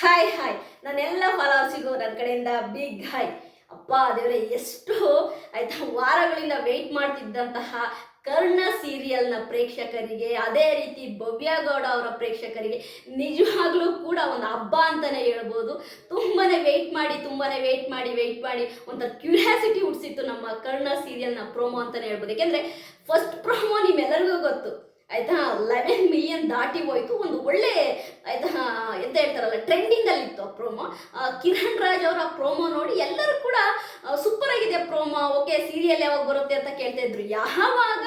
Hi hi ನನ್ನೆಲ್ಲ ಫಾಲೋವರ್ಸಿಗೂ ನನ್ನ ಕಡೆಯಿಂದ ಬಿಗ್ ಹಾಯ್ ಅಪ್ಪ ದೇವರೇ, ಎಷ್ಟು ಆಯ್ತಾ ವಾರಗಳಿಂದ ವೆಯ್ಟ್ ಮಾಡ್ತಿದ್ದಂತಹ ಕರ್ಣ ಸೀರಿಯಲ್ನ ಪ್ರೇಕ್ಷಕರಿಗೆ, ಅದೇ ರೀತಿ ಭವ್ಯ ಗೌಡ ಅವರ ಪ್ರೇಕ್ಷಕರಿಗೆ ನಿಜವಾಗ್ಲೂ ಕೂಡ ಒಂದು ಹಬ್ಬ ಅಂತಲೇ ಹೇಳ್ಬೋದು. ತುಂಬಾನೇ ವೆಯ್ಟ್ ಮಾಡಿ, ತುಂಬಾನೇ ವೆಯ್ಟ್ ಮಾಡಿ ವೆಯ್ಟ್ ಮಾಡಿ ಒಂಥರ ಕ್ಯೂರಿಯಾಸಿಟಿ ಹುಡ್ಸಿತ್ತು ನಮ್ಮ ಕರ್ಣ ಸೀರಿಯಲ್ನ ಪ್ರೋಮೋ ಅಂತಲೇ ಹೇಳ್ಬೋದು. ಯಾಕೆಂದರೆ ಫಸ್ಟ್ ಪ್ರೋಮೋ ನಿಮ್ಮೆಲ್ಲರಿಗೂ ಗೊತ್ತು. ಆಯ್ತಾ? ಲೆವೆನ್ ಮಿಲಿಯನ್ ದಾಟಿ ಹೋಯ್ತು. ಒಂದು ಒಳ್ಳೆ, ಆಯ್ತಾ, ಎಂತ ಹೇಳ್ತಾರಲ್ಲ ಟ್ರೆಂಡಿಂಗ್ ಅಲ್ಲಿ ಇತ್ತು ಆ ಪ್ರೋಮೋ ಕಿರಣ್ ರಾಜ್ ಅವರ ಪ್ರೋಮೋ ನೋಡಿ ಎಲ್ಲರೂ ಕೂಡ ಸೂಪರ್ ಆಗಿದೆ ಪ್ರೋಮೋ. ಓಕೆ ಸೀರಿಯಲ್ ಯಾವಾಗ ಬರುತ್ತೆ ಅಂತ ಕೇಳ್ತಾ ಇದ್ರು. ಯಾವಾಗ?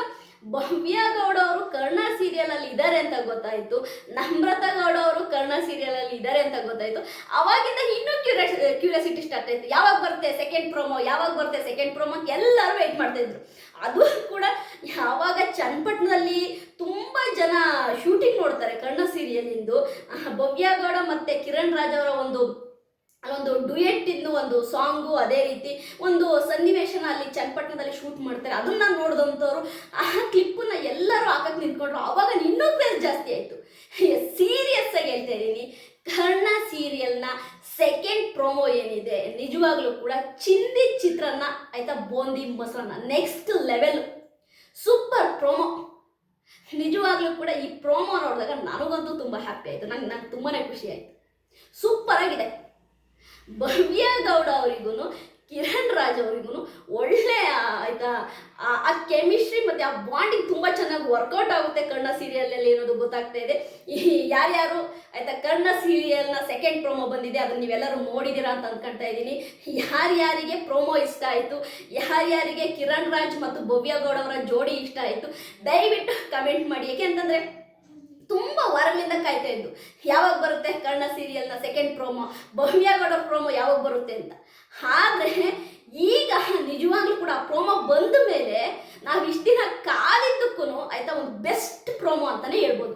ಭವ್ಯ ಗೌಡ ಅವರು ಕರ್ಣ ಸೀರಿಯಲ್ ಅಲ್ಲಿ ಇದ್ದಾರೆ ಅಂತ ಗೊತ್ತಾಯ್ತು. ನಮ್ರತಾ ಗೌಡ ಅವರು ಕರ್ಣ ಸೀರಿಯಲ್ ಅಲ್ಲಿ ಇದ್ದಾರೆ ಅಂತ ಗೊತ್ತಾಯ್ತು. ಅವಾಗಿಂದ ಇನ್ನೂ ಕ್ಯೂರಿಯಸ್ ಕ್ಯೂರಿಯಾಸಿಟಿ ಸ್ಟಾರ್ಟ್ ಆಯ್ತು. ಯಾವಾಗ ಬರುತ್ತೆ ಸೆಕೆಂಡ್ ಪ್ರೋಮೋ ಯಾವಾಗ ಬರುತ್ತೆ ಸೆಕೆಂಡ್ ಪ್ರೋಮೋ ಎಲ್ಲರೂ ವೆಯ್ಟ್ ಮಾಡ್ತಾ ಇದ್ರು. ಅದು ಕೂಡ ಯಾವಾಗ ಚನ್ನಪಟ್ಟಣದಲ್ಲಿ ತುಂಬ ಜನ ಶೂಟಿಂಗ್ ನೋಡ್ತಾರೆ ಕರ್ಣ ಸೀರಿಯಲಿಂದು ಭವ್ಯಗೌಡ ಮತ್ತು ಕಿರಣ್ ರಾಜ್ ಅವರ ಒಂದು ಒಂದು ಡುಯೆಟ್ ಇಂದು ಒಂದು ಸಾಂಗು, ಅದೇ ರೀತಿ ಒಂದು ಸನ್ನಿವೇಶನ ಅಲ್ಲಿ ಚನ್ನಪಟ್ಟಣದಲ್ಲಿ ಶೂಟ್ ಮಾಡ್ತಾರೆ. ಅದನ್ನ ನೋಡಿದಂಥವ್ರು ಆ ಕ್ಲಿಪ್ಪನ್ನ ಎಲ್ಲರೂ ಹಾಕಕ್ಕೆ ನಿಂತ್ಕೊಂಡ್ರು. ಅವಾಗ ಇನ್ನೂ ಕ್ರೇಜ್ ಜಾಸ್ತಿ ಆಯಿತು ಆಗಿ ಹೇಳ್ತಾ ಇದ್ದೀನಿ ಕರ್ಣ ಸೀರಿಯಲ್ನ ಸೆಕೆಂಡ್ ಪ್ರೋಮೋ ಏನಿದೆ ನಿಜವಾಗ್ಲೂ ಕೂಡ ಚಿಂದಿ ಚಿತ್ರಾನ್ನ, ಆಯ್ತಾ, ಬೂಂದಿ, ಮೊಸರನ್ನ ನೆಕ್ಸ್ಟ್ ಲೆವೆಲ್ ಸೂಪರ್ ಪ್ರೋಮೋ ನಿಜವಾಗ್ಲೂ ಕೂಡ ಈ ಪ್ರೋಮೋ ನೋಡಿದಾಗ ನನಗಂತೂ ತುಂಬ ಹ್ಯಾಪಿ ಆಯಿತು. ನಂಗೆ ನಂಗೆ ತುಂಬಾ ಖುಷಿ ಆಯಿತು. ಸೂಪರ್ ಆಗಿದೆ. ಭವ್ಯ ಗೌಡ ಅವರಿಗೂ ಕಿರಣ್ ರಾಜ್ ಅವರಿಗೂ ಒಳ್ಳೆ, ಆಯ್ತಾ, ಆ- ಕೆಮಿಸ್ಟ್ರಿ ಮತ್ತೆ ಆ ಬಾಂಡಿಂಗ್ ತುಂಬಾ ಚೆನ್ನಾಗಿ ವರ್ಕೌಟ್ ಆಗುತ್ತೆ ಕರ್ಣ ಸೀರಿಯಲಲ್ಲಿ ಅನ್ನೋದು ಗೊತ್ತಾಗ್ತಾ ಇದೆ. ಯಾರ್ಯಾರು, ಆಯ್ತಾ ಕರ್ಣ ಸೀರಿಯಲ್ನ ಸೆಕೆಂಡ್ ಪ್ರೊಮೋ ಬಂದಿದೆ, ಅದನ್ನ ನೀವೆಲ್ಲರೂ ನೋಡಿದ್ದೀರಾ ಅಂತ ಅನ್ಕೊಂತಾ ಇದ್ದೀನಿ. ಯಾರ್ಯಾರಿಗೆ ಪ್ರೊಮೋ ಇಷ್ಟ ಆಯಿತು, ಯಾರ್ಯಾರಿಗೆ ಕಿರಣ್ ರಾಜ್ ಮತ್ತು ಭವ್ಯ ಗೌಡ ಅವರ ಜೋಡಿ ಇಷ್ಟ ಆಯಿತು, ದಯವಿಟ್ಟು ಕಮೆಂಟ್ ಮಾಡಿ. ಯಾಕೆ ಅಂತಂದ್ರೆ ತುಂಬ ವಾರಗಳಿಂದ ಕಾಯ್ತಾ ಇದ್ದು, ಯಾವಾಗ ಬರುತ್ತೆ Karna ಸೀರಿಯಲ್ನ second promo Bhavya Gowda promo ಯಾವಾಗ ಬರುತ್ತೆ ಅಂತ. ಆದರೆ ಈಗ ನಿಜವಾಗ್ಲೂ ಕೂಡ ಪ್ರೋಮೋ ಬಂದ ಮೇಲೆ ನಾವು ಇಷ್ಟು ದಿನ ಕಾಲಿದ್ದಕ್ಕೂ ಆಯ್ತಾ ಒಂದು ಬೆಸ್ಟ್ ಪ್ರೋಮೋ ಅಂತಲೇ ಹೇಳ್ಬೋದು.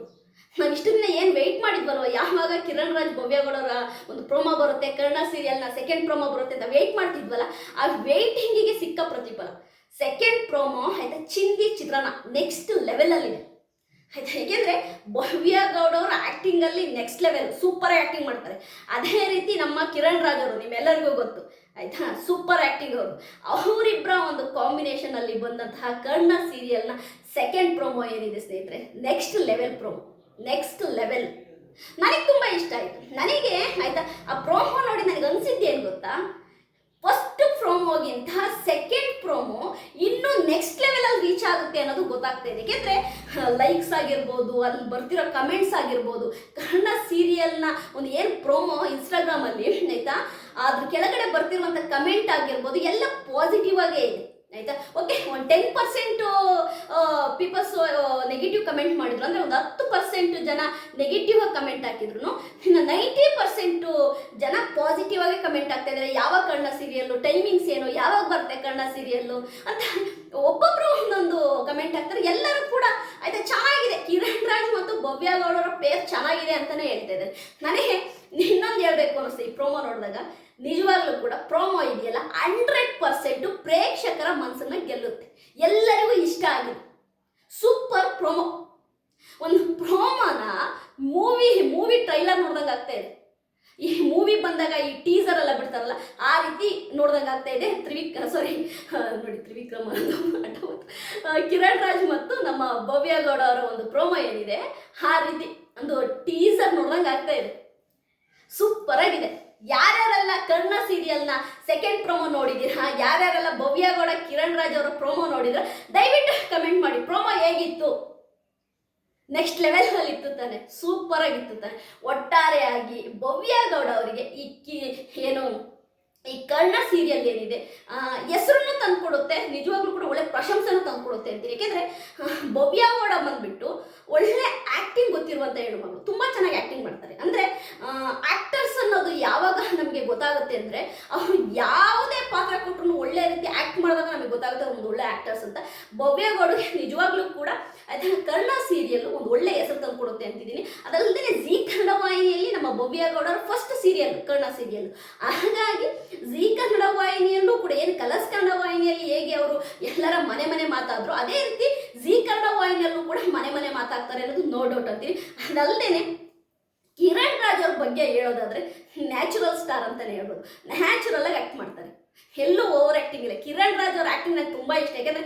ನಾವು ಇಷ್ಟು ದಿನ ಏನು ವೆಯ್ಟ್ ಮಾಡಿದ್ವಲ್ವ, ಯಾವಾಗ ಕಿರಣ್ ರಾಜ್ ಭವ್ಯಗೌಡರ ಒಂದು ಪ್ರೋಮೋ ಬರುತ್ತೆ ಕರ್ಣ ಸೀರಿಯಲ್ನ ಸೆಕೆಂಡ್ ಪ್ರೋಮೋ ಬರುತ್ತೆ ಅಂತ ವೆಯ್ಟ್ ಮಾಡ್ತಿದ್ವಲ್ಲ, ಆ ವೆಯ್ಟಿಂಗಿಗೆ ಸಿಕ್ಕ ಪ್ರತಿಫಲ. ಸೆಕೆಂಡ್ ಪ್ರೋಮೋ ಆಯ್ತಾ ಚಿಂದಿ ಚಿತ್ರಣ ನೆಕ್ಸ್ಟ್ ಲೆವೆಲಲ್ಲಿದೆ ಆಯ್ತಾ? ಏಕೆಂದರೆ ಭವ್ಯ ಗೌಡ ಆಕ್ಟಿಂಗ್ ಆ್ಯಕ್ಟಿಂಗಲ್ಲಿ ನೆಕ್ಸ್ಟ್ ಲೆವೆಲ್ ಸೂಪರ್ ಆ್ಯಕ್ಟಿಂಗ್ ಮಾಡ್ತಾರೆ. ಅದೇ ರೀತಿ ನಮ್ಮ ಕಿರಣ್ ರಾಜ್ ಅವರು, ನಿಮ್ಮೆಲ್ಲರಿಗೂ ಗೊತ್ತು, ಆಯ್ತಾ? ಸೂಪರ್ ಆ್ಯಕ್ಟಿಂಗ್ ಅವರು. ಅವರಿಬ್ಬರ ಒಂದು ಕಾಂಬಿನೇಷನ್ ಅಲ್ಲಿ ಬಂದಂತಹ ಕರ್ಣ ಸೀರಿಯಲ್ನ ಸೆಕೆಂಡ್ ಪ್ರೋಮೋ ಏನಿದೆ ಸ್ನೇಹಿತರೆ? Next level promo next level ನನಗೆ ತುಂಬ ಇಷ್ಟ ಆಯಿತು. ನನಗೆ, ಆಯ್ತಾ? ಆ ಪ್ರೋಮೋ ನೋಡಿ ನನಗೆ ಅನಿಸಿದ್ದು ಏನು ಗೊತ್ತಾ? ಫಸ್ಟ್ ಪ್ರೋಮೋಗಿಂತ ಸೆಕೆಂಡ್ ಪ್ರೋಮೋ ಇನ್ನೂ ನೆಕ್ಸ್ಟ್ ಲೆವೆಲಲ್ಲಿ ರೀಚ್ ಆಗುತ್ತೆ ಅನ್ನೋದು ಗೊತ್ತಾಗ್ತಾ ಇದೆ. ಯಾಕೆಂದರೆ ಲೈಕ್ಸ್ ಆಗಿರ್ಬೋದು, ಅಲ್ಲಿ ಬರ್ತಿರೋ ಕಮೆಂಟ್ಸ್ ಆಗಿರ್ಬೋದು, ಕನ್ನಡ ಸೀರಿಯಲ್ನ ಒಂದು ಏನು ಪ್ರೋಮೋ ಇನ್ಸ್ಟಾಗ್ರಾಮಲ್ಲಿ ಆಯ್ತಾ? ಅದ್ರ ಕೆಳಗಡೆ ಬರ್ತಿರುವಂಥ ಕಮೆಂಟ್ ಆಗಿರ್ಬೋದು, ಎಲ್ಲ ಪಾಸಿಟಿವ್ ಆಗೇ ಇದೆ. ಆಯಿತಾ? ಓಕೆ ಒಂದು ten percent peoples negative comment ಮಾಡಿದ್ರು. ಅಂದರೆ ಒಂದು ಹತ್ತು ಪರ್ಸೆಂಟ್ ಜನ ನೆಗೆಟಿವ್ ಆಗಿ ಕಮೆಂಟ್ ಹಾಕಿದ್ರು ನೈಂಟಿ ಪರ್ಸೆಂಟು ಜನ ಪಾಸಿಟಿವ್ ಆಗಿ ಕಮೆಂಟ್ ಆಗ್ತಾ ಇದ್ದಾರೆ ಯಾವಾಗ ಕಣ್ಣ ಸೀರಿಯಲ್ಲು ಟೈಮಿಂಗ್ಸ್ ಏನು, ಯಾವಾಗ ಬರುತ್ತೆ ಕಣ್ಣ ಸೀರಿಯಲ್ಲು ಅಂತ ಒಬ್ಬೊಬ್ರು ಒಂದೊಂದು ಕಮೆಂಟ್ ಹಾಕ್ತಾರೆ. ಎಲ್ಲರೂ ಕೂಡ ಆಯ್ತಾ, ಚೆನ್ನಾಗಿದೆ. ಕಿರಣ್ ರಾಜ್ ಮತ್ತು ಭವ್ಯ ಗೌಡರ ಪೇರ್ ಚೆನ್ನಾಗಿದೆ ಅಂತಾನೆ ಹೇಳ್ತಾ ಇದ್ದಾರೆ ನನಗೆ ಇನ್ನೊಂದು ಹೇಳ್ಬೇಕು ಅನಿಸ್ತು ಈ ಪ್ರೋಮೋ ನೋಡಿದಾಗ. ನಿಜವಾಗ್ಲೂ ಕೂಡ ಪ್ರೋಮೋ ಇದೆಯಲ್ಲ? ಹಂಡ್ರೆಡ್ ಪರ್ಸೆಂಟು ಪ್ರೇಕ್ಷಕರ ಮನಸ್ಸನ್ನ ಗೆಲ್ಲುತ್ತೆ. ಎಲ್ಲರಿಗೂ ಇಷ್ಟ ಆಗಿದೆ. ಸೂಪರ್ ಪ್ರೋಮೋ ಒಂದು ಪ್ರೋಮೋನ ಮೂವಿ ಮೂವಿ ಟ್ರೈಲರ್ ನೋಡ್ದಂಗೆ ಆಗ್ತಾ ಇದೆ. ಈ ಮೂವಿ ಬಂದಾಗ ಈ ಟೀಸರ್ ಎಲ್ಲ ಬಿಡ್ತಾರಲ್ಲ, ಆ ರೀತಿ ನೋಡ್ದಂಗೆ ಆಗ್ತಾ ಇದೆ. ತ್ರಿವಿಕ್ ಸಾರಿ ನೋಡಿ, ತ್ರಿವಿಕ್ರಮ ಕಿರಣ್ ರಾಜ್ ಮತ್ತು ನಮ್ಮ ಭವ್ಯ ಗೌಡ ಅವರ ಒಂದು ಪ್ರೋಮೋ ಏನಿದೆ, ಆ ರೀತಿ ಒಂದು ಟೀಸರ್ ನೋಡ್ದಂಗೆ ಆಗ್ತಾ ಇದೆ. ಸೂಪರ್ ಆಗಿದೆ. ಯಾರ್ಯಾರೆಲ್ಲ ಕರ್ಣ ಸೀರಿಯಲ್ನ ಸೆಕೆಂಡ್ ಪ್ರೊಮೋ ನೋಡಿದ್ದೀರಾ ಯಾರ್ಯಾರೆಲ್ಲ ಭವ್ಯಗೌಡ, ಕಿರಣ್ ರಾಜ್ ಅವರ ಪ್ರೋಮೋ ನೋಡಿದ್ರ? ದಯವಿಟ್ಟು ಕಮೆಂಟ್ ಮಾಡಿ. ಪ್ರೊಮೋ ಹೇಗಿತ್ತು? ನೆಕ್ಸ್ಟ್ ಲೆವೆಲ್ ಇತ್ತು ತಾನೆ. ಸೂಪರ್ ಆಗಿತ್ತು ತಾನೆ. ಒಟ್ಟಾರೆಯಾಗಿ ಭವ್ಯ ಗೌಡ ಅವರಿಗೆ ಈ ಕಿ, ಏನು, ಈ ಕರ್ಣ ಸೀರಿಯಲ್ ಏನಿದೆ ಹೆಸರನ್ನು ತಂದ್ಕೊಡುತ್ತೆ. ನಿಜವಾಗ್ಲೂ ಕೂಡ ಒಳ್ಳೆ ಪ್ರಶಂಸೆನೂ ತಂದ್ಕೊಡುತ್ತೆ ಅಂತೀನಿ. ಯಾಕೆಂದರೆ ಭವ್ಯ ಗೌಡ ಬಂದ್ಬಿಟ್ಟು ಒಳ್ಳೆ ಆ್ಯಕ್ಟಿಂಗ್ ಗೊತ್ತಿರುವಂಥ ಹೆಣ್ಮಗಳು ತುಂಬ ಚೆನ್ನಾಗಿ ಆ್ಯಕ್ಟಿಂಗ್ ಮಾಡ್ತಾರೆ. ಅಂದರೆ ಆ್ಯಕ್ಟರ್ಸ್ ಅನ್ನೋದು ಯಾವಾಗ ನಮಗೆ ಗೊತ್ತಾಗುತ್ತೆ ಅಂದರೆ ಅವರು ಯಾವುದೇ ಪಾತ್ರ ಕೊಟ್ಟರು ಒಳ್ಳೆ ರೀತಿ ಆ್ಯಕ್ಟ್ ಮಾಡಿದಾಗ ನಮಗೆ ಗೊತ್ತಾಗುತ್ತೆ ಒಂದು ಒಳ್ಳೆ ಆ್ಯಕ್ಟರ್ಸ್ ಅಂತ. ಭವ್ಯ ಗೌಡ ನಿಜವಾಗ್ಲೂ ಕೂಡ ಅದನ್ನ ಕರ್ಣ ಸೀರಿಯಲ್ ಒಂದು ಒಳ್ಳೆ ಹೆಸರು ತಂದು ಕೊಡುತ್ತೆ ಅಂತಿದ್ದೀನಿ. ಅದಲ್ಲದೆ ಜಿ ಕನ್ನಡ ವಾಹಿನಿಯಲ್ಲಿ ನಮ್ಮ ಭವ್ಯ ಗೌಡರ ಫಸ್ಟ್ ಸೀರಿಯಲ್ ಕರ್ಣ ಸೀರಿಯಲ್ ಹಾಗಾಗಿ ಜಿ ಕನ್ನಡ ವಾಹಿನಿಯಲ್ಲೂ ಕೂಡ ಏನು ಕಲರ್ಸ್ ಕನ್ನಡ ವಾಹಿನಿಯಲ್ಲಿ ಹೇಗೆ ಅವರು ಎಲ್ಲರ ಮನೆ ಮನೆ ಮಾತಾದ್ರು, ಅದೇ ರೀತಿ ಜಿ ಕನ್ನಡ ವಾಹಿನಿಯಲ್ಲೂ ಕೂಡ ಮನೆ ಮನೆ ಮಾತಾಡ್ತಾರೆ ಅನ್ನೋದು ನೋ ಡೌಟ್ ಅಂತೀನಿ. ಅದಲ್ಲದೆ ಕಿರಣ್ ರಾಜ್ ಅವ್ರ ಬಗ್ಗೆ ಹೇಳೋದಾದ್ರೆ ನ್ಯಾಚುರಲ್ ಸ್ಟಾರ್ ಅಂತಲೇ ಹೇಳ್ಬೋದು. ನ್ಯಾಚುರಲ್ ಆಗಿ ಆ್ಯಕ್ಟ್ ಮಾಡ್ತಾರೆ. ಎಲ್ಲೂ ಓವರ್ ಆಕ್ಟಿಂಗ್ ಇಲ್ಲ. ಕಿರಣ್ ರಾಜ್ ಅವ್ರ ಆ್ಯಕ್ಟಿಂಗ್ ನನಗೆ ತುಂಬ ಇಷ್ಟ. ಯಾಕೆಂದರೆ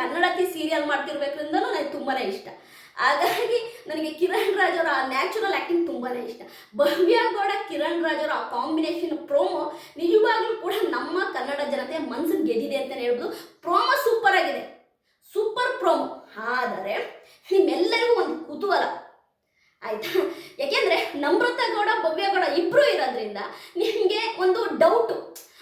ಕನ್ನಡಕ್ಕೆ ಸೀರಿಯಲ್ ಮಾಡ್ತಿರ್ಬೇಕಂದಲೂ ನನಗೆ ತುಂಬಾ ಇಷ್ಟ. ಹಾಗಾಗಿ ನನಗೆ ಕಿರಣ್ ರಾಜ್ ಅವರ ಆ ನ್ಯಾಚುರಲ್ ಆ್ಯಕ್ಟಿಂಗ್ ತುಂಬಾ ಇಷ್ಟ. ಭವ್ಯ ಗೌಡ, ಕಿರಣ್ ರಾಜ್ ಅವರ ಆ ಕಾಂಬಿನೇಷನ್ ಪ್ರೋಮೋ ನಿಜವಾಗ್ಲೂ ಕೂಡ ನಮ್ಮ ಕನ್ನಡ ಜನತೆ ಮನ್ಸಿಗೆ ಗೆದ್ದಿದೆ ಅಂತಲೇ ಹೇಳ್ಬೋದು. ಪ್ರೋಮೋ ಸೂಪರ್ ಆಗಿದೆ. ಸೂಪರ್ ಪ್ರೋಮೋ ಆದರೆ ನಿಮ್ಮೆಲ್ಲರಿಗೂ ಒಂದು ಕುತೂಹಲ. ಆಯ್ತಾ? ಗೌಡ ಭವ್ಯ ಗೌಡ ಇಬ್ರು ಇರೋದ್ರಿಂದ ನಿಮಗೆ ಒಂದು ಡೌಟು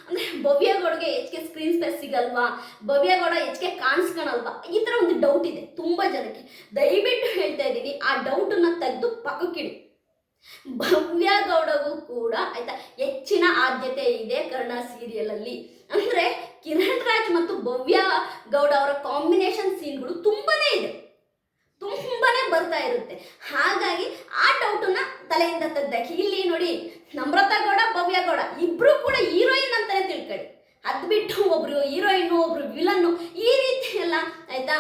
ಅಂದ್ರೆ ಭವ್ಯ ಗೌಡಗೆ ಹೆಚ್ಚಿಗೆ ಸ್ಕ್ರೀನ್ ಸ್ಪೇಸ್ ಸಿಗಲ್ವಾ? ಭವ್ಯ ಗೌಡ ಹೆಚ್ಚಿಗೆ ಕಾಣಿಸ್ಕೊಳಲ್ವಾ? ಈ ಥರ ಒಂದು ಡೌಟ್ ಇದೆ ತುಂಬ ಜನಕ್ಕೆ. ದಯವಿಟ್ಟು ಹೇಳ್ತಾ ಇದ್ದೀನಿ, ಆ ಡೌಟನ್ನ ತೆಗೆದು ಭವ್ಯ ಗೌಡಗೂ ಕೂಡ ಆಯ್ತಾ, ಹೆಚ್ಚಿನ ಆದ್ಯತೆ ಇದೆ ಕರ್ಣ ಸೀರಿಯಲ್ ಅಲ್ಲಿ. ಅಂದ್ರೆ ಕಿರಣ್ ರಾಜ್ ಮತ್ತು ಭವ್ಯ ಗೌಡ ಅವರ ಕಾಂಬಿನೇಷನ್ ಸೀನ್ಗಳು ತುಂಬಾನೇ ಇದೆ. ತುಂಬಾನೇ ಬರ್ತಾ ಇರುತ್ತೆ. ಹಾಗಾಗಿ ಆ ಡೌಟನ್ನ ತಲೆಯಿಂದ ತೆಗ್ದಾಕಿ ಇಲ್ಲಿ ನೋಡಿ, ನಮ್ರತಾ ಗೌಡ, ಭವ್ಯ ಗೌಡ, ಇಬ್ರು ಕೂಡ ಹೀರೋಯಿನ್ ಅಂತಾನೆ ತಿಳ್ಕೊಳ್ಳಿ. ಅದ್ ಬಿಟ್ಟು ಒಬ್ರು ಹೀರೋಯಿನ್ ಒಬ್ರು ವಿಲನ್ನು ಈ ರೀತಿ ಎಲ್ಲ ಆಯ್ತಾ?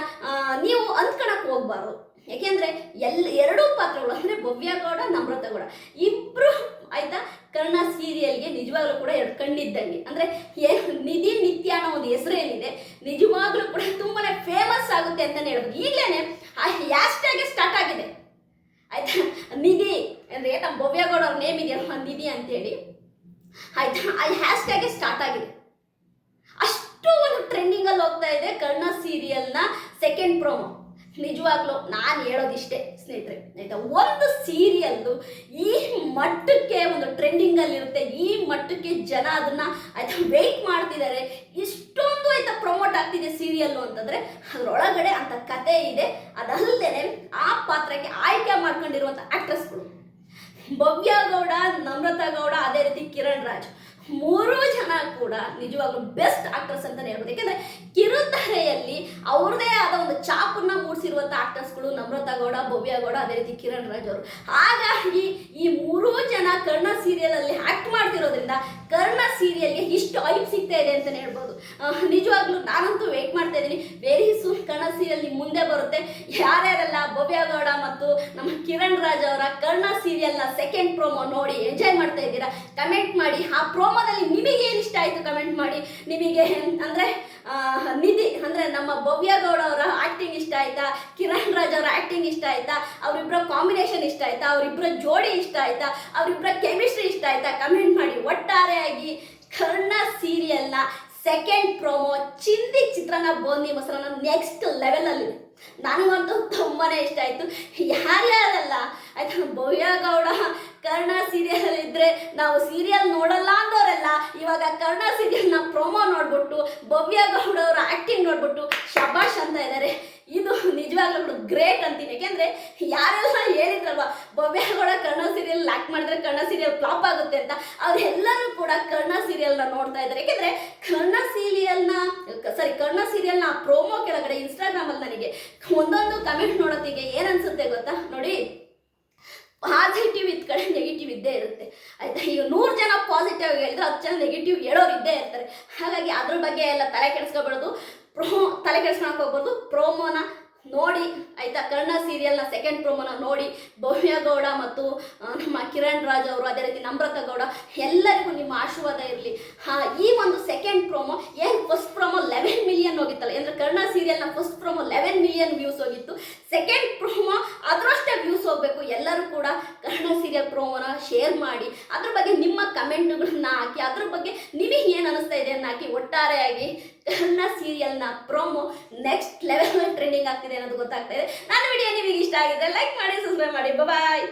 ನೀವು ಅಂದ್ಕೊಳಕ್ ಹೋಗ್ಬಾರ್ದು. ಯಾಕೆಂದ್ರೆ ಎಲ್, ಎರಡೂ ಪಾತ್ರಗಳು ಅಂದ್ರೆ ಭವ್ಯ ಗೌಡ, ನಮ್ರತಾ ಗೌಡ. ಇಬ್ರು ಆಯ್ತಾ? ಕರ್ಣ ಸೀರಿಯಲ್ಗೆ ನಿಜವಾಗ್ಲೂ ಕೂಡ ಎರಡು ಕಣ್ಣಿದ್ದಂಗೆ. ಅಂದ್ರೆ ನಿಧಿ ನಿತ್ಯ ಅನ್ನೋ ಒಂದು ಹೆಸರೇನಿದೆ ನಿಜವಾಗ್ಲೂ ಕೂಡ ತುಂಬಾನೇ ಫೇಮಸ್ ಆಗುತ್ತೆ ಅಂತಾನೆ ಹೇಳ್ಬೋದು. ಈಗಲೇ ಹ್ಯಾಶ್ಟ್ಯಾಗೆ ಸ್ಟಾರ್ಟ್ ಆಗಿದೆ. ಆಯ್ತಾ? ನಿಧಿ, ಅಂದ್ರೆ ನಮ್ಮ ಭವ್ಯಗೌಡ ಅವ್ರ ನೇಮ್ ಇದೆಯಲ್ಲ ನಿಧಿ ಅಂತೇಳಿ. ಆಯ್ತಾ? ಆ ಹ್ಯಾಶ್ಟ್ಯಾಗೆ ಸ್ಟಾರ್ಟ್ ಆಗಿದೆ. ಅಷ್ಟು ಒಂದು ಟ್ರೆಂಡಿಂಗ್ ಅಲ್ಲಿ ಹೋಗ್ತಾ ಇದೆ ಕರ್ಣ ಸೀರಿಯಲ್ನ ಸೆಕೆಂಡ್ ಪ್ರೋಮೋ ನಿಜವಾಗ್ಲೂ ನಾನು ಹೇಳೋದಿಷ್ಟೇ ಸ್ನೇಹಿತರೆ, ಆಯಿತಾ? ಒಂದು ಸೀರಿಯಲ್ಲು ಈ ಮಟ್ಟಕ್ಕೆ ಒಂದು ಟ್ರೆಂಡಿಂಗಲ್ಲಿರುತ್ತೆ ಈ ಮಟ್ಟಕ್ಕೆ ಜನ ಅದನ್ನ, ಆಯಿತಾ ವೆಯ್ಟ್ ಮಾಡ್ತಿದ್ದಾರೆ. ಇಷ್ಟೊಂದು, ಆಯಿತಾ ಪ್ರಮೋಟ್ ಆಗ್ತಿದೆ ಸೀರಿಯಲ್ಲು ಅಂತಂದರೆ, ಅದರೊಳಗಡೆ ಅಂತ ಕತೆ ಇದೆ. ಅದಲ್ಲದೆ ಆ ಪಾತ್ರಕ್ಕೆ ಆಯ್ಕೆ ಮಾಡ್ಕೊಂಡಿರುವಂಥ ಆ್ಯಕ್ಟ್ರೆಸ್ಗಳು ಭವ್ಯ ಗೌಡ, ನಮ್ರತಾ ಗೌಡ, ಅದೇ ರೀತಿ ಕಿರಣ್ ರಾಜ್. ಮೂರು ಕೂಡ ನಿಜವಾಗ್ಲೂ ಬೆಸ್ಟ್ ಆಕ್ಟರ್ಸ್ ಅಂತಾನೆ ಹೇಳ್ಬೋದು. ಯಾಕಂದ್ರೆ ಕಿರುತೆರೆಯಲ್ಲಿ ಅವ್ರದೇ ಆದ ಒಂದು ಚಾಪನ್ನ ಮೂಡಿಸಿರುವಂತ ಆಕ್ಟರ್ಸ್ಗಳು ನಮ್ರತಾ ಗೌಡ, ಭವ್ಯ ಗೌಡ, ಅದೇ ರೀತಿ ಕಿರಣ್ ರಾಜ್ ಅವರು. ಹಾಗಾಗಿ ಈ ಮೂರೂ ಜನ ಕರ್ಣ ಸೀರಿಯಲ್ ಅಲ್ಲಿ ಆಕ್ಟ್ ಮಾಡ್ತಿರೋದ್ರಿಂದ ಕರ್ಣ ಸೀರಿಯಲ್ಗೆ ಇಷ್ಟು ಐಪ್ ಸಿಗ್ತಾ ಇದೆ ಅಂತಾನೆ ಹೇಳ್ಬೋದು. ನಿಜವಾಗ್ಲೂ ನಾನಂತೂ ವೇಟ್ ಮಾಡ್ತಾ ಇದ್ದೀನಿ. ವೆರಿ ಸೂನ್ ಕರ್ಣ ಸೀರಿಯಲ್ ಮುಂದೆ ಬರುತ್ತೆ. ಯಾರ್ಯಾರೆಲ್ಲ ಭವ್ಯ ಗೌಡ ಮತ್ತು ನಮ್ಮ ಕಿರಣ್ ರಾಜ್ ಅವರ ಕರ್ಣ ಸೀರಿಯಲ್ನ ಸೆಕೆಂಡ್ ಪ್ರೋಮೋ ನೋಡಿ ಎಂಜಾಯ್ ಮಾಡ್ತಾ ಇದ್ದೀರಾ ಕಮೆಂಟ್ ಮಾಡಿ. ಆ ಪ್ರೋಮೋದಲ್ಲಿ ನಿಮಗೆ ಏನು ಇಷ್ಟ ಆಯಿತು ಕಮೆಂಟ್ ಮಾಡಿ. ನಿಮಗೆ ಅಂದರೆ ನಿಧಿ, ಅಂದರೆ ನಮ್ಮ ಭವ್ಯ ಗೌಡ ಅವರ ಆ್ಯಕ್ಟಿಂಗ್ ಇಷ್ಟ ಆಯ್ತಾ? ಕಿರಣ್ ರಾಜ್ ಅವರ ಆ್ಯಕ್ಟಿಂಗ್ ಇಷ್ಟ ಆಯ್ತಾ? ಅವರಿಬ್ಬರ ಕಾಂಬಿನೇಷನ್ ಇಷ್ಟ ಆಯ್ತಾ? ಅವರಿಬ್ಬರ ಜೋಡಿ ಇಷ್ಟ ಆಯ್ತಾ? ಅವರಿಬ್ಬರ ಕೆಮಿಸ್ಟ್ರಿ ಇಷ್ಟ ಆಯ್ತಾ? ಕಮೆಂಟ್ ಮಾಡಿ. ಒಟ್ಟಾರೆಯಾಗಿ ಕರ್ಣ ಸೀರಿಯಲ್ನ ಸೆಕೆಂಡ್ ಪ್ರೋಮೋ ಚಿಂದಿ ಚಿತ್ರಾನ್ನ ಬೋಂದಿ ಮೊಸರನ್ನ ನೆಕ್ಸ್ಟ್ ಲೆವೆಲಲ್ಲಿದೆ ನನಗಂತೂ ತುಂಬಾ ಇಷ್ಟ ಆಯಿತು. ಯಾರ್ಯಾರಲ್ಲ, ಆಯ್ತಾ, ಭವ್ಯ ಗೌಡ ಕರ್ಣ ಸೀರಿಯಲ್ ಇದ್ರೆ ನಾವು ಸೀರಿಯಲ್ ನೋಡಲ್ಲ ಅಂದವರೆಲ್ಲ, ಇವಾಗ ಕರ್ಣ ಸೀರಿಯಲ್ನ ಪ್ರೋಮೋ ನೋಡ್ಬಿಟ್ಟು ಭವ್ಯ ಗೌಡ ಅವರ ಆಕ್ಟಿಂಗ್ ನೋಡ್ಬಿಟ್ಟು ಶಬಾಷ್ ಅಂತ ಇದ್ದಾರೆ ಇದು ನಿಜವಾಗ್ಲೂ ಗ್ರೇಟ್ ಅಂತೀನಿ. ಯಾಕೆಂದ್ರೆ ಯಾರೆಲ್ಲ ಹೇಳಿದ್ರಲ್ವ, ಭವ್ಯ ಗೌಡ ಕರ್ಣ ಸೀರಿಯಲ್ ಲ್ಯಾಕ್ ಮಾಡಿದ್ರೆ ಕರ್ಣ ಸೀರಿಯಲ್ ಫ್ಲಾಪ್ ಆಗುತ್ತೆ ಅಂತ, ಅವರೆಲ್ಲರೂ ಕೂಡ ಕರ್ಣ ಸೀರಿಯಲ್ನ ನೋಡ್ತಾ ಇದ್ದಾರೆ ಯಾಕೆಂದ್ರೆ ಕರ್ಣ ಸೀರಿಯಲ್ನ ಸಾರಿ ಕರ್ಣ ಸೀರಿಯಲ್ನ ಪ್ರೋಮೋ ಕೆಳಗಡೆ ಇನ್ಸ್ಟಾಗ್ರಾಮಲ್ಲಿ ನನಗೆ ಒಂದೊಂದು ಕಮೆಂಟ್ ನೋಡೋತ್ತಿಗೆ ಏನನ್ಸುತ್ತೆ ಗೊತ್ತಾ? ನೋಡಿ. ಪಾಸಿಟಿವ್ ಇದ್ ಕಡೆ ನೆಗೆಟಿವ್ ಇದ್ದೇ ಇರುತ್ತೆ. ಆಯ್ತಾ? ಈಗ ನೂರು ಜನ ಪಾಸಿಟಿವ್ ಹೇಳಿದ್ರೆ ಹತ್ತು ಜನ ನೆಗೆಟಿವ್ ಹೇಳೋರು ಇದ್ದೇ ಇರ್ತಾರೆ. ಹಾಗಾಗಿ ಅದ್ರ ಬಗ್ಗೆ ಎಲ್ಲ ತಲೆ ಕೆಡಿಸ್ಕೊಬಾರ್ದು. ಪ್ರೋ ತಲೆ ಕೆಡಿಸ್ಕೊಳಕ್ಕೆ ಹೋಗ್ಬಾರ್ದು. ಪ್ರೋಮೋನ ನೋಡಿ, ಆಯಿತಾ? ಕರ್ಣ ಸೀರಿಯಲ್ನ ಸೆಕೆಂಡ್ ಪ್ರೋಮೋನ ನೋಡಿ. ಭವ್ಯಗೌಡ ಮತ್ತು ನಮ್ಮ ಕಿರಣ್ ರಾಜ್ ಅವರು ಅದೇ ರೀತಿ ನಮ್ರತ ಗೌಡ ಎಲ್ಲರಿಗೂ ನಿಮ್ಮ ಆಶೀರ್ವಾದ ಇರಲಿ. ಹಾ, ಈ ಒಂದು ಸೆಕೆಂಡ್ ಪ್ರೋಮೋ ಏನು ಫಸ್ಟ್ ಪ್ರೋಮೋ ಲೆವೆನ್ ಮಿಲಿಯನ್ ಹೋಗಿತ್ತಲ್ಲ? ಅಂದ್ರೆ Karna ಸೀರಿಯಲ್ನ first promo eleven million views ಹೋಗಿತ್ತು. ಸೆಕೆಂಡ್ ಪ್ರೋಮೋ ಅದರಷ್ಟೇ ವ್ಯೂಸ್ ಸೀರಿಯಲ್ ಪ್ರೋಮೋನ ಶೇರ್ ಮಾಡಿ, ಅದ್ರ ಬಗ್ಗೆ ನಿಮ್ಮ ಕಮೆಂಟ್ಗಳನ್ನ ಹಾಕಿ, ಅದ್ರ ಬಗ್ಗೆ ನಿಮಗೆ ಏನು ಅನಿಸ್ತಾ ಇದೆ ಅನ್ನ ಹಾಕಿ ಒಟ್ಟಾರೆಯಾಗಿ ಕನ್ನಡ ಸೀರಿಯಲ್ನ ಪ್ರೋಮೋ ನೆಕ್ಸ್ಟ್ ಲೆವೆಲ್ ಟ್ರೆಂಡಿಂಗ್ ಆಗ್ತಿದೆ ಅನ್ನೋದು ಗೊತ್ತಾಗ್ತಾ ಇದೆ. ನನ್ನ ವಿಡಿಯೋ ನಿಮಗೆ ಇಷ್ಟ ಆಗಿದೆ ಲೈಕ್ ಮಾಡಿ ಸಬ್ಸ್ಕ್ರೈಬ್ ಮಾಡಿ. ಬಾಯ್